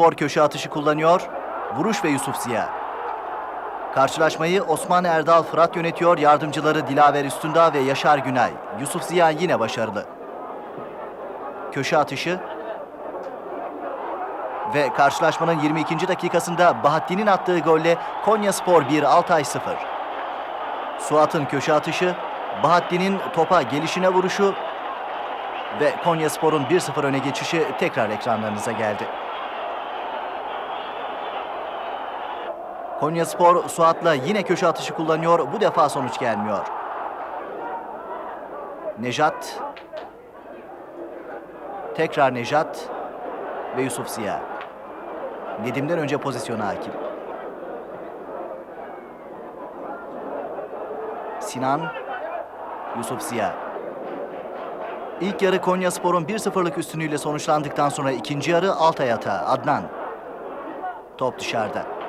Spor köşe atışı kullanıyor. Vuruş ve Yusuf Ziya. Karşılaşmayı Osman Erdal Fırat yönetiyor. Yardımcıları Dilaver Üstündağ ve Yaşar Günay. Yusuf Ziya yine başarılı. Köşe atışı. Ve karşılaşmanın 22. dakikasında Bahattin'in attığı golle Konya Spor 1 Altay 0. Suat'ın köşe atışı, Bahattin'in topa gelişine vuruşu ve Konya Spor'un 1-0 öne geçişi tekrar ekranlarınıza geldi. Konya Spor Suat'la yine köşe atışı kullanıyor. Bu defa sonuç gelmiyor. Nejat. Tekrar Nejat ve Yusuf Ziya. Nedim'den önce pozisyona hakim. Sinan, Yusuf Ziya. İlk yarı Konya Spor'un 1-0'lık üstünlüğüyle sonuçlandıktan sonra ikinci yarı Altay Ata, Adnan. Top dışarıda.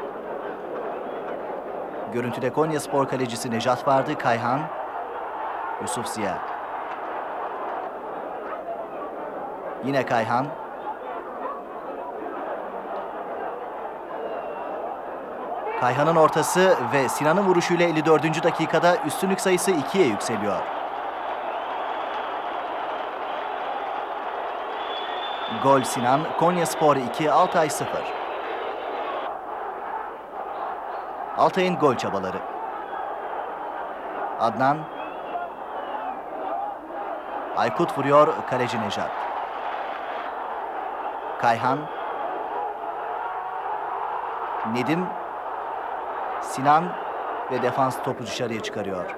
Görüntüde Konya Spor kalecisi Nejat vardı, Kayhan, Yusuf Ziya. Yine Kayhan. Kayhan'ın ortası ve Sinan'ın vuruşuyla 54. dakikada üstünlük sayısı 2'ye yükseliyor. Gol Sinan, Konya Spor 2, Altay 0. Altay'ın gol çabaları. Adnan. Aykut vuruyor, kaleci Nejat. Kayhan. Nedim. Sinan ve defans topu dışarıya çıkarıyor.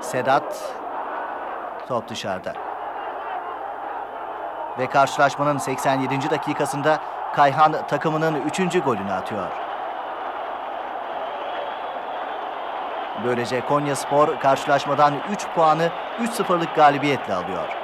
Sedat. Top dışarıda. Ve karşılaşmanın 87. dakikasında Kayhan takımının 3. golünü atıyor. Böylece Konya Spor karşılaşmadan 3 puanı 3-0'lık galibiyetle alıyor.